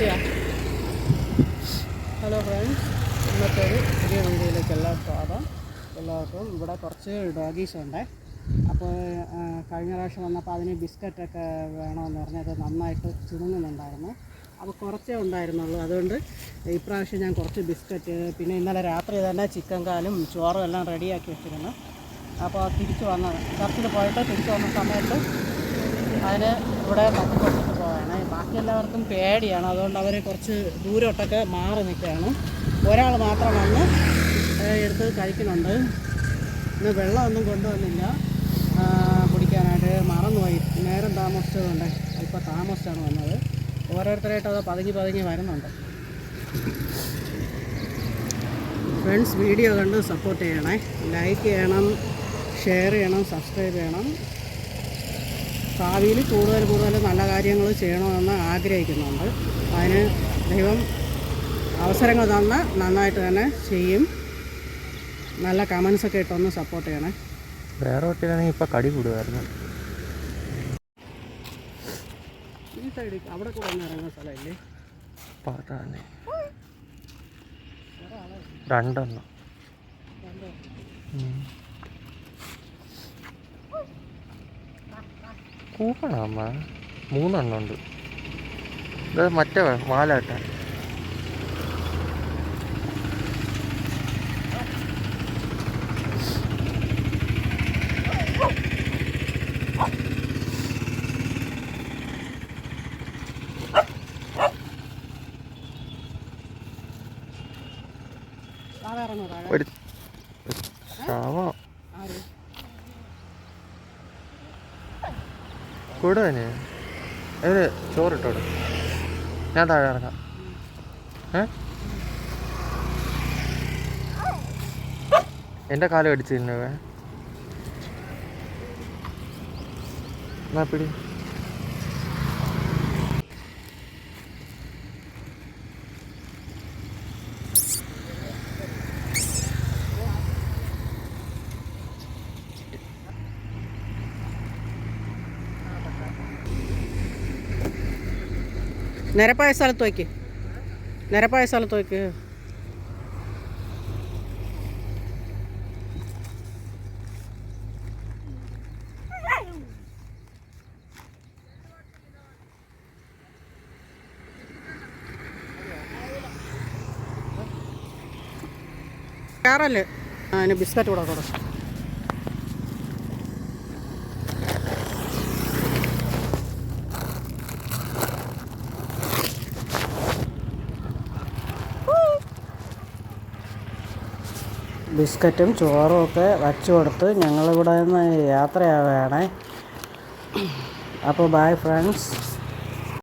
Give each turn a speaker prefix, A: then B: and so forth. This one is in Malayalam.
A: ഹലോ ഫ്രണ്ട്സ് ഇന്നത്തെ ഒരു പുതിയ വീഡിയോയിലേക്ക് എല്ലാവർക്കും സ്വാഗതം. എല്ലാവർക്കും ഇവിടെ കുറച്ച് ഡോഗീസ് ഉണ്ട്. അപ്പോൾ കഴിഞ്ഞ പ്രാവശ്യം വന്നപ്പോൾ അതിന് ബിസ്ക്കറ്റൊക്കെ വേണമെന്ന് പറഞ്ഞത് നന്നായിട്ട് ചുരുങ്ങുന്നുണ്ടായിരുന്നു അപ്പോൾ കുറച്ചേ ഉണ്ടായിരുന്നുള്ളൂ. അതുകൊണ്ട് ഇപ്രാവശ്യം ഞാൻ കുറച്ച് ബിസ്ക്കറ്റ് പിന്നെ ഇന്നലെ രാത്രി തന്നെ ചിക്കൻ കാലും ചോറും എല്ലാം റെഡിയാക്കി വെച്ചിരുന്നു. അപ്പോൾ തിരിച്ചു വന്ന ചർച്ചിൽ പോയിട്ട് തിരിച്ചു വന്ന സമയത്ത് അതിന് ഇവിടെ തട്ടിക്കൊണ്ടിട്ട് പോവാണ് ബാക്കി എല്ലാവർക്കും പേടിയാണ്. അതുകൊണ്ട് അവർ കുറച്ച് ദൂരോട്ടൊക്കെ മാറി നിൽക്കുകയാണ്. ഒരാൾ മാത്രം വന്ന് എടുത്ത് കഴിക്കുന്നുണ്ട്. ഇന്ന് വെള്ളമൊന്നും കൊണ്ടുവന്നില്ല. കുടിക്കാനായിട്ട് മറന്നുപോയി. നേരം താമസിച്ചതുകൊണ്ട് ഇപ്പോൾ താമസിച്ചാണ് വന്നത്. ഓരോരുത്തരായിട്ട് അത് പതുങ്ങി പതുങ്ങി വരുന്നുണ്ട്. ഫ്രണ്ട്സ് വീഡിയോ കണ്ട് സപ്പോർട്ട് ചെയ്യണേ. ലൈക്ക് ചെയ്യണം ഷെയർ ചെയ്യണം സബ്സ്ക്രൈബ് ചെയ്യണം. ഭാവിയിൽ കൂടുതൽ കൂടുതൽ നല്ല കാര്യങ്ങൾ ചെയ്യണമെന്ന് ആഗ്രഹിക്കുന്നുണ്ട്. അതിന് ദൈവം അവസരങ്ങൾ തന്ന നന്നായിട്ട് തന്നെ ചെയ്യും. നല്ല കമൻസ് ഒക്കെ ഇട്ടൊന്ന് സപ്പോർട്ട് ചെയ്യണേ.
B: വേറെ ഒട്ടിലാണെങ്കിൽ ഇപ്പം കടി കൂടുമായിരുന്നു.
A: ഈ സൈഡിൽ അവിടെ കൂടെ ഇറങ്ങുന്ന സ്ഥലമില്ലേ?
B: പാട്ടാണ്. രണ്ടെണ്ണം. ഉം. കൂപ്പണോ അമ്മ? മൂന്നെണ്ണം ഉണ്ട്. ഇത് മറ്റേ വാലാട്ട. ഒരു ശവം കൂടുവനെ. ഏത് ചോറിട്ടോട്. ഞാൻ താഴെ ഇറങ്ങാം. ഏ? എന്റെ കാലം അടിച്ചിരുന്നു എന്നാ പിടി?
A: നിരപ്പായ സ്ഥലത്ത് വയ്ക്ക് നിരപ്പായ സ്ഥലത്ത് വയ്ക്ക് കയറല്ലേ അതിന് ബിസ്ക്കറ്റ് കൂടെ കൊടുക്കും. ബിസ്ക്കറ്റും ചോറും ഒക്കെ വച്ചു കൊടുത്ത് ഞങ്ങളിവിടെ നിന്ന് യാത്രയാവുകയാണേ. അപ്പോൾ ബൈ ഫ്രണ്ട്സ്